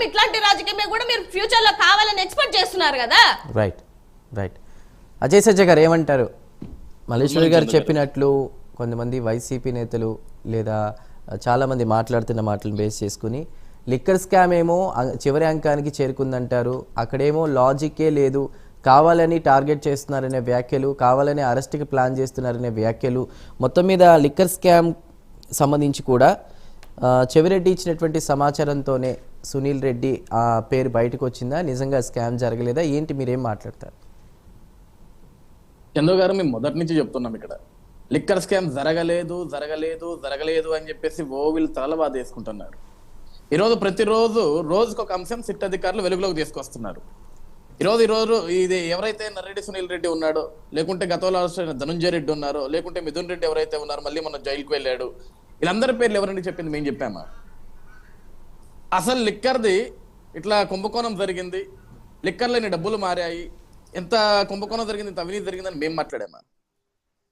రాజకీయం ఇట్లాంటి రాజకీయమే కూడా మీరు ఫ్యూచర్లో కావాలని ఎక్స్పెక్ట్ చేస్తున్నారు కదా? రైట్ రైట్ అజయ్ సజ్జ గారు ఏమంటారు? మల్లేశ్వరి గారు చెప్పినట్లు కొంతమంది వైసీపీ నేతలు లేదా చాలామంది మాట్లాడుతున్న మాటలను బేస్ చేసుకుని లిక్కర్ స్కామ్ ఏమో చివరి అంకానికి చేరుకుందంటారు. అక్కడేమో లాజిక్కే లేదు. కావాలని టార్గెట్ చేస్తున్నారనే వ్యాఖ్యలు కావాలని అరెస్ట్కి ప్లాన్ చేస్తున్నారనే వ్యాఖ్యలు మొత్తం మీద లిక్కర్ స్కామ్ సంబంధించి కూడా చెవిరెడ్డి ఇచ్చినటువంటి సమాచారంతోనే సునీల్ రెడ్డి ఆ పేరు బయటకు వచ్చిందా? నిజంగా స్కామ్ జరగలేదా? ఏంటి మీరేం మాట్లాడతారు? చందు గారు మేము మొదటి నుంచి చెప్తున్నాం ఇక్కడ. లిక్కర్ స్కామ్ జరగలేదు జరగలేదు జరగలేదు అని చెప్పేసి ఓ వీళ్ళు తలబాద వేసుకుంటున్నారు. ఈరోజు ప్రతిరోజు రోజుకు ఒక అంశం సిట్ అధికారులు వెలుగులోకి తీసుకొస్తున్నారు. ఈరోజు ఈరోజు ఇది ఎవరైతే నర్రెడ్డి సునీల్ రెడ్డి ఉన్నాడో లేకుంటే గతంలో అరెస్ట్ ధనుంజయ రెడ్డి ఉన్నారో లేకుంటే మిథున్ రెడ్డి ఎవరైతే ఉన్నారో మళ్ళీ మన జైలుకు వెళ్ళాడు. వీళ్ళందరి పేర్లు ఎవరండి చెప్పింది? మేము చెప్పామా? అసలు లిక్కర్ది ఇట్లా కుంభకోణం జరిగింది. లిక్కర్లోని డబ్బులు మారాయి. ఎంత కుంభకోణం జరిగింది ఇంత అవినీతి జరిగిందని మేము మాట్లాడామా?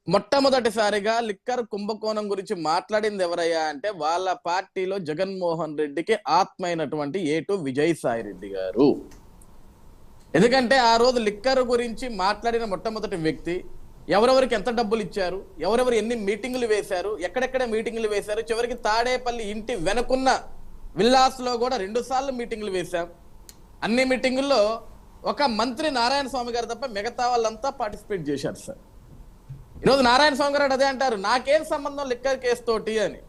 మొట్టమొదటిసారిగా లిక్కర్ కుంభకోణం గురించి మాట్లాడింది ఎవరయ్యా అంటే వాళ్ళ పార్టీలో జగన్మోహన్ రెడ్డికి ఆత్మ అయినటువంటి ఏటు విజయసాయి రెడ్డి గారు. ఎందుకంటే ఆ రోజు లిక్కర్ గురించి మాట్లాడిన మొట్టమొదటి వ్యక్తి ఎవరెవరికి ఎంత డబ్బులు ఇచ్చారు ఎవరెవరు ఎన్ని మీటింగులు వేశారు ఎక్కడెక్కడ మీటింగులు వేశారు చివరికి తాడేపల్లి ఇంటి వెనకున్న విల్లాస్లో కూడా రెండు సార్లు మీటింగులు వేశాం. అన్ని మీటింగుల్లో ఒక మంత్రి నారాయణ స్వామి గారు తప్ప మిగతా వాళ్ళంతా పార్టిసిపేట్ చేశారు సార్. ఈరోజు నారాయణ స్వామి గారు అదే అంటారు నాకేం సంబంధం లిక్కర్ కేసు తోటి అని.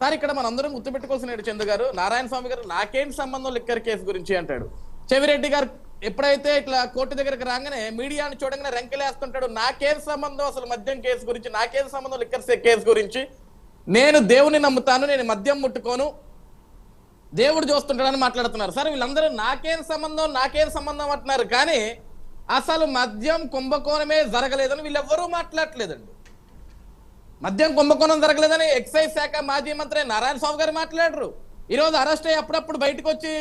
సార్ ఇక్కడ మన అందరం గుర్తుపెట్టుకోవాల్సిన చందు గారు? నారాయణ స్వామి గారు నాకేం సంబంధం లిక్కర్ కేసు గురించి అంటాడు. చెవిరెడ్డి గారు ఎప్పుడైతే ఇట్లా కోర్టు దగ్గరికి రాగానే మీడియాని చూడగానే రెంకెలేస్తుంటాడు నాకేం సంబంధం అసలు మద్యం కేసు గురించి నాకేం సంబంధం లిక్కర్ కేసు గురించి? నేను దేవుని నమ్ముతాను నేను మద్యం ముట్టుకోను దేవుడు చూస్తుంటాడని మాట్లాడుతున్నారు. సరే వీళ్ళందరూ నాకేం సంబంధం నాకేం సంబంధం అంటున్నారు. కానీ అసలు మద్యం కుంభకోణమే జరగలేదని వీళ్ళెవ్వరూ మాట్లాడట్లేదండి. మద్యం కుంభకోణం జరగలేదని ఎక్సైజ్ శాఖ మాజీ మంత్రి నారాయణ స్వామి గారు మాట్లాడరు. ఈరోజు అరెస్ట్ అయ్యి అప్పుడప్పుడు బయటకు వచ్చి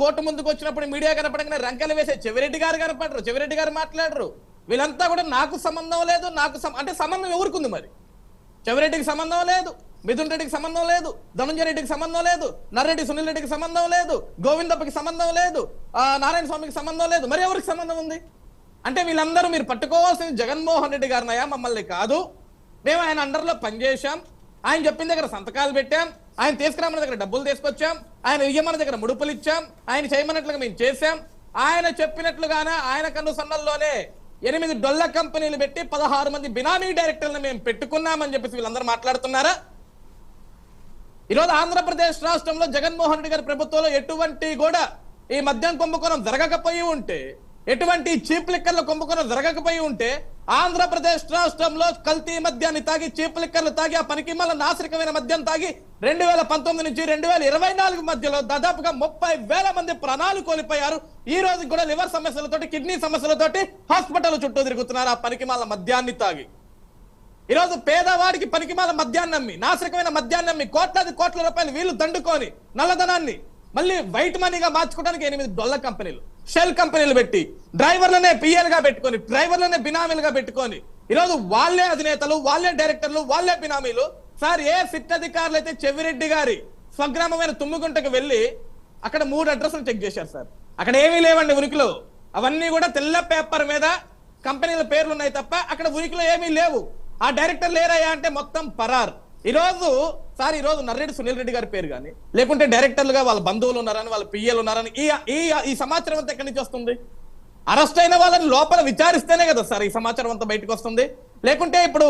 కోర్టు ముందుకు వచ్చినప్పుడు మీడియా కనపడగానే రంకెలు వేసే చెవిరెడ్డి గారు కనపడరు. చెవిరెడ్డి గారు మాట్లాడరు. వీళ్ళంతా కూడా నాకు సంబంధం లేదు నాకు అంటే సంబంధం ఎవరికి ఉంది మరి? చెవిరెడ్డికి సంబంధం లేదు. మిథున్ రెడ్డికి సంబంధం లేదు ధనుంజయ రెడ్డికి సంబంధం లేదు నర్రెడ్డి సునీల్ రెడ్డికి సంబంధం లేదు గోవిందప్పకి సంబంధం లేదు నారాయణ స్వామికి సంబంధం లేదు. మరి ఎవరికి సంబంధం ఉంది? అంటే వీళ్ళందరూ మీరు పట్టుకోవాల్సింది జగన్మోహన్ రెడ్డి గారినయా మమ్మల్ని కాదు. మేము ఆయన అండర్లో పనిచేశాం ఆయన చెప్పిన దగ్గర సంతకాలు పెట్టాం. ఆయన తీసుకురామన్న దగ్గర డబ్బులు తీసుకొచ్చాం. ఆయన ఇయ్యమన్న దగ్గర ముడుపులు ఇచ్చాం. ఆయన చేయమన్నట్లుగా మేము చేశాం. ఆయన చెప్పినట్లుగానే ఆయన కన్ను సన్నల్లోనే ఎనిమిది డొల్ల కంపెనీలు పెట్టి పదహారు మంది బినామీ డైరెక్టర్లను మేము పెట్టుకున్నామని చెప్పేసి వీళ్ళందరూ మాట్లాడుతున్నారా? ఈరోజు ఆంధ్రప్రదేశ్ రాష్ట్రంలో జగన్మోహన్ రెడ్డి గారి ప్రభుత్వంలో ఎటువంటి కూడా ఈ మద్యం కుంభకోణం జరగకపోయి ఉంటే ఎటువంటి చీప్ లిక్కర్ల కుంభకోణం జరగకపోయి ఉంటే ఆంధ్రప్రదేశ్ రాష్ట్రంలో కల్తీ మద్యాన్ని తాగి చీప్ లిక్కర్లు తాగి ఆ పనికి మళ్ళీ నాశరికమైన మద్యం తాగి రెండు వేల పంతొమ్మిది నుంచి రెండు వేల ఇరవై నాలుగు మధ్యలో దాదాపుగా ముప్పై వేల మంది ప్రాణాలు కోల్పోయారు. ఈ రోజు కూడా లివర్ సమస్యలతోటి కిడ్నీ సమస్యలతోటి హాస్పిటల్ చుట్టూ తిరుగుతున్నారు. ఆ పనికి మళ్ళీ మద్యాన్ని తాగి. ఈరోజు పేదవాడికి పనికిమాల మద్యాన్ని నమ్మి నాశరకమైన మద్యాన్ని నమ్మి కోట్లాది కోట్ల రూపాయలు వీళ్ళు దండుకొని నల్లధనాన్ని మళ్ళీ వైట్ మనీగా మార్చుకోవడానికి ఎనిమిది డొల్ల కంపెనీలు షెల్ కంపెనీలు పెట్టి డ్రైవర్లనే పిఎల్గా పెట్టుకొని డ్రైవర్లనే బినామీలుగా పెట్టుకొని ఈరోజు వాళ్ళే అధినేతలు వాళ్ళే డైరెక్టర్లు వాళ్ళే బినామీలు. సార్ ఏ సిట్ అధికారులు అయితే చెవిరెడ్డి గారి స్వగ్రామమైన తుమ్ముగుంటకు వెళ్ళి అక్కడ మూడు అడ్రస్లు చెక్ చేశారు సార్. అక్కడ ఏమీ లేవండి ఉనికిలో. అవన్నీ కూడా తెల్ల పేపర్ మీద కంపెనీల పేర్లు ఉన్నాయి తప్ప అక్కడ ఉనికిలో ఏమీ లేవు. ఆ డైరెక్టర్ లేరయ్యా అంటే మొత్తం పరార్. ఈరోజు సార్ ఈరోజు నర్రెడ్డి సునీల్ రెడ్డి గారి పేరు కానీ లేకుంటే డైరెక్టర్లుగా వాళ్ళ బంధువులు ఉన్నారని వాళ్ళ పియ్యలు ఉన్నారని ఈ ఈ ఈ సమాచారం అంతా ఎక్కడి నుంచి వస్తుంది? అరెస్ట్ అయిన వాళ్ళని లోపల విచారిస్తేనే కదా సార్ ఈ సమాచారం అంతా బయటకు వస్తుంది. లేకుంటే ఇప్పుడు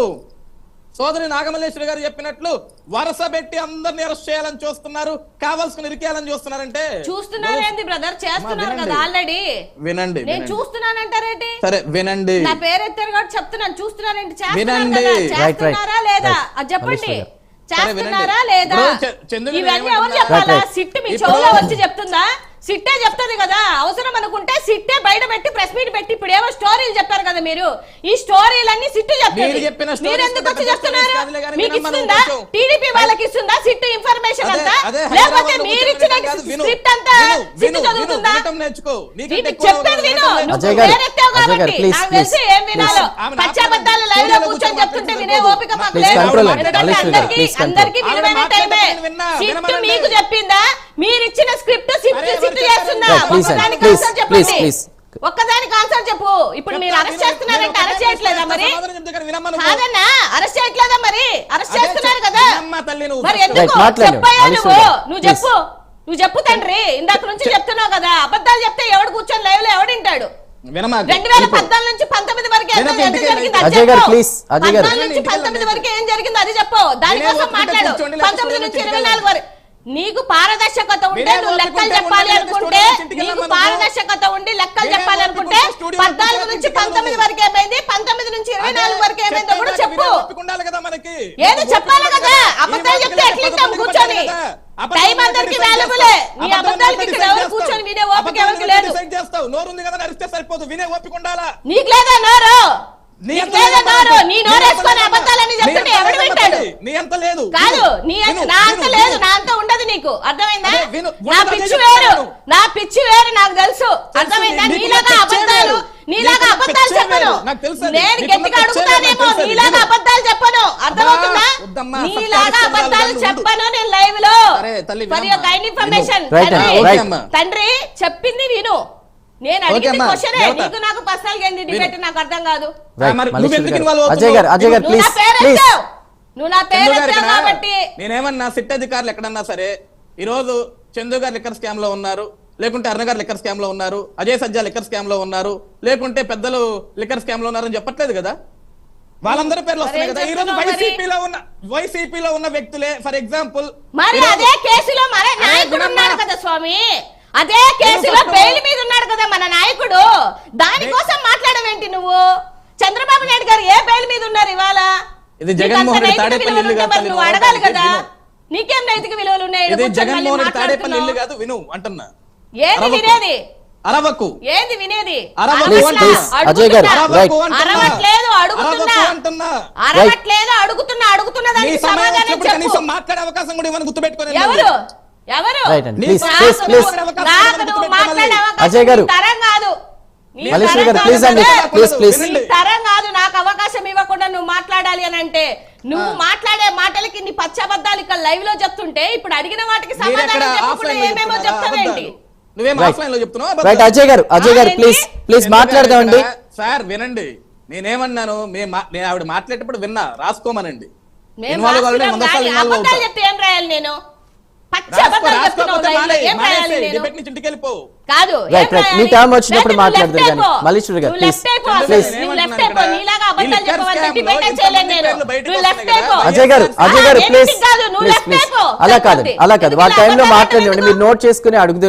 సోదరి నాగమల్లేశ్వరి గారు చెప్పినట్లు వరుస పెట్టి అందరిని అరెస్ట్ చేయాలని చూస్తున్నారు. కావాల్సిన ఇరికేయాలని చూస్తున్నారంటే? చూస్తున్నారేంది బ్రదర్ చేస్తున్నారు. కదా ఆల్రెడీ వినండి నేను. చూస్తున్నానంటారేంటి సరే వినండి. నా పేరు ఎత్తారు కాబట్టి చెప్తున్నాను. చూస్తున్నారేంటి? చేస్తున్నారు వినండి. చేస్తున్నారా లేదా. అది చెప్పండి. చేస్తున్నారా. లేదా? ఇవన్నీ ఎవరు? చెప్పాలా. సిట్ మీ చెవులో వచ్చి చెప్తుందా? సిట్టే చెప్తుంది కదా. అవసరం అనుకుంటే సిట్టే బయట పెట్టి ప్రెస్ మీట్ పెట్టి ఇప్పుడు ఏమో స్టోరీలు చెప్పారు కదా మీరు. ఈ స్టోరీలన్నీ సిట్టు మీరు చెప్తుంది చెప్పిన stories మీరు ఎందుకు వచ్చి చెప్తున్నారు? మీకు ఇస్తుందా. టీడీపీ వాళ్ళకి ఇస్తుందా సిట్టు ఇన్ఫర్మేషన్ అంతా? లేకపోతే మీరు ఇచ్చిన స్క్రిప్ట్ అంతా సిట్టు చదువుతుందా? చెప్పేది విను. నువ్వు వేరెత్తావు కాబట్టి. నాకు తెలిసి ఏం వినాలో? పచ్చాబద్దాలు. లైవ్లో కూర్చొని చెప్తుంటే వినే. ఓపిక మాకు లేదు. అందరికీ విలువైన టైమే. సిట్టు. మీకు చెప్పిందా? మీరు ఇచ్చిన స్క్రిప్ట్ అండి, ఒక్కదానికి ఆన్సర్ చెప్పు. ఇప్పుడు మీరు అరెస్ట్ చేస్తున్నారంటే అరెస్ట్ చేయట్లేదా మరి? కాదన్నా అరెస్ట్ చేయట్లేదా మరి? అరెస్ట్ చేస్తున్నారు కదా. మరి. ఎందుకు. చెప్పయ్యా నువ్వు. చెప్పు. నువ్వు చెప్పు తండ్రి. ఇందాక నుంచి చెప్తున్నావు కదా. అబద్ధాలు చెప్తే ఎవడు కూర్చొని లైవ్లో ఎవడింటాడు రెండు వేల. పద్నాలుగు నుంచి పంతొమ్మిది వరకు అజయ్ గారు, అజయ్ గారు. నుంచి పంతొమ్మిది. వరకు ఏం జరిగింది? అది చెప్పు. దానికోసం వినే ఓపిక మాట్లాడు. కూర్చోండి, లేకపోతే పంతొమ్మిది స్టూడియో నుంచి నుంచి ఇరవై నాలుగు వరకు. నీకు పారదర్శకత ఉంటే నువ్వు లెక్కలు చెప్పాలి. నీకు పారదర్శకత ఉండి లెక్కలు వినే చెప్పాలి ఓపిక అనుకుంటే ఉంటే స్టూడియో పద్నాలుగు నుంచి పంతొమ్మిది. వరకు ఏమైంది? పంతొమ్మిది నుంచి ఇరవై నాలుగు వరకు ఏమైందో కూడా చెప్పు. ఏదో చెప్పాలి కదా. అబద్ధాలు చెప్తే ఎట్లింటాం కూర్చొని. టైం అందరికి వాల్యుబులే నీ అబద్ధాలకి ఇక్కడ ఎవరు కూర్చొని వినే ఓపిక ఎవరికి లేదు. చేస్తావు. నోరు ఉంది కదా అరిస్తే సరిపోదు. వినే ఓపిక ఉండాలా? నీకు లేదా నోరు? నీకు లేదా. నీ వేసుకొని అబద్ధాలని. చెప్తుంటే నీ అంత ఎవడు లేదు. వింటాడు మనకి. నీ అంత లేదు. కాదు నీ నా అంత లేదు. నా అంత ఉండదు నీకు. అర్థమైందా? నా పిచ్చి వేరు. నా పిచ్చి వేరు నాకు తెలుసు. అర్థమైందా? నీలాగా అబద్ధాలు. నీలాగా అబద్ధాలు చెప్పను. నేను గట్టిగా అడుగుతానేమో. నీలాగా విను. అబద్ధాలు చెప్పను. అర్థమవుతుందా? వద్దమ్మా, నీలాగా సత్యాలు అబద్ధాలు ఉండు. చెప్పను నేను లైవ్లో ఇన్ఫర్మేషన్ తండ్రి చెప్పింది విను. నేను క్వశ్చనే. దేవత. నీకు నాకు పర్సనల్ డిబేట్ నాకు అర్థం కాదు. అజయ్ గారు అజయ్ గారు నువ్వు ప్లీజ్ నా పేరు ప్లీజ్. నువ్వు నా కాబట్టి? నేనేమన్నా సిట్ అధికారులు ఎక్కడన్నా సరే ఈ రోజు చందు గారు లిక్కర్ స్కామ్లో ఉన్నారు లేకుంటే అరుణ గారు లిక్కర్ స్కామ్లో ఉన్నారు అజయ్ సజ్జా లిక్కర్ స్కామ్లో ఉన్నారు లేకుంటే పెద్దలు లిక్కర్ స్కామ్లో ఉన్నారని చెప్పట్లేదు కదా? వాళ్ళందరి పేర్లు వస్తున్నాయి కదా. ఈ రోజు? వైసీపీలో ఉన్న వైసీపీలో ఉన్న వ్యక్తులే ఫర్ ఎగ్జాంపుల్ మరి అదే కేసులో మరి నాయకుడు. ఉన్నాడు కదా స్వామి? అదే కేసులో బెయిల్ మీద ఉన్నాడు కదా మన నాయకుడు. దానికోసం మాట్లాడవేంటి నువ్వు? చంద్రబాబు నాయుడు గారు ఏ బెయిల్ మీద ఉన్నారు ఇవాళ? ఇది జగన్మోహన్ రెడ్డి తాడేపల్లి అడగాలి కదా. నీకేం నైతిక విలువలు ఉన్నాయి ఇది కూర్చొని మళ్ళీ జగన్మోహన్ రెడ్డి తాడేపల్లి ఇల్లు మాట్లాడుతున్నావు. కాదు విను అంటున్నా. ఏది అరవకు. వినేది? అరవకు. ఏంది వినేది? అజయ్ గారు. అరవట్లేదు అడుగుతున్నా. అరవట్లేదు అడుగుతున్నా అడుగుతున్న దానికి సమాధానం కనీసం మాట్లాడే అవకాశం కూడా ఇవ్వని గుర్తుపెట్టుకొని ఎవరు? ఎవరు? అజయ్ గారు. గారు, అండి, తరం కాదు నాకు అవకాశం ఇవ్వకుండా నువ్వు మాట్లాడాలి అని అంటే నువ్వు మాట్లాడే మాటలకి నీ పచ్చబద్దాలు ఇక్కడ లైవ్లో చెప్తుంటే ఇప్పుడు అడిగిన వాటికి సమాధానం చెప్పకుండా ఏమేమో చెప్తావేంటి? నువ్వేం Right. ఆఫ్లైన్లో చెప్తున్నావు? రైట్ అజయ్ గారు అజయ్ గారు ఏంటి? ప్లీజ్ ప్లీజ్ మాట్లాడదామండి. సార్ వినండి. నేనేమన్నాను నేను ఆవిడ మాట్లాడేటప్పుడు విన్నా రాసుకోమనండి. నేను? కాదు రైట్ రైట్ మీ టైం వచ్చినప్పుడు మాట్లాడదురు కానీ మల్లీశ్వరి గారు please please. Ajay Ajay please please please. అలా కాదు. అలా కాదు. వాళ్ళ టైంలో మాట్లాడండి? మీరు నోట్ చేసుకుని అడుగుదురు